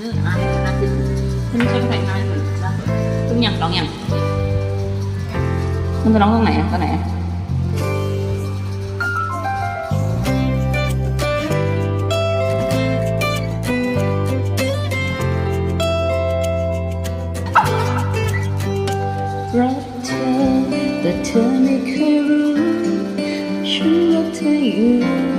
นื้ออะนะคือคุณไม่ใช่ภาษาไทยเหมือนกันคุณอย่างร้องอย่างคุณจะร้องตรงไหนอะตอนไหนรักเธอแต่เธอไม่เคยรู้ฉันรักเธออยู่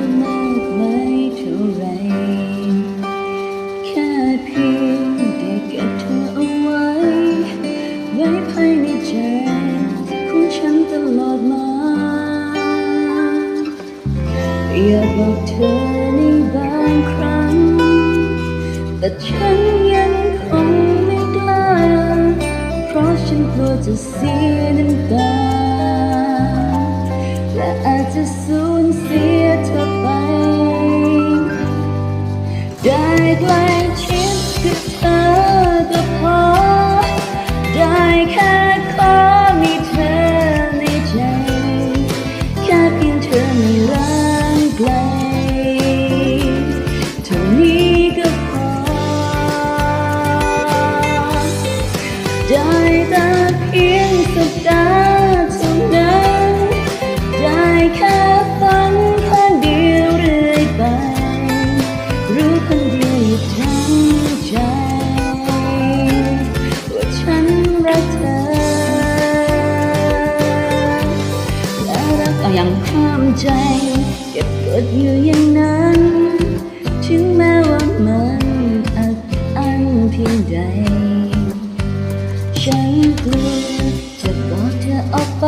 อยากบอกเธอในบางครั้ง แต่ฉันยังคงไม่กล้า เพราะฉันกลัวจะเสียน้ำตา และอาจจะสูญเสีย และรักก็ยังห้ามใจ เก็บกดอยู่อย่างนั้น ถึงแม้ว่ามันอัดอั้นเพียงใด ฉันกลัวจะบอกเธอออกไป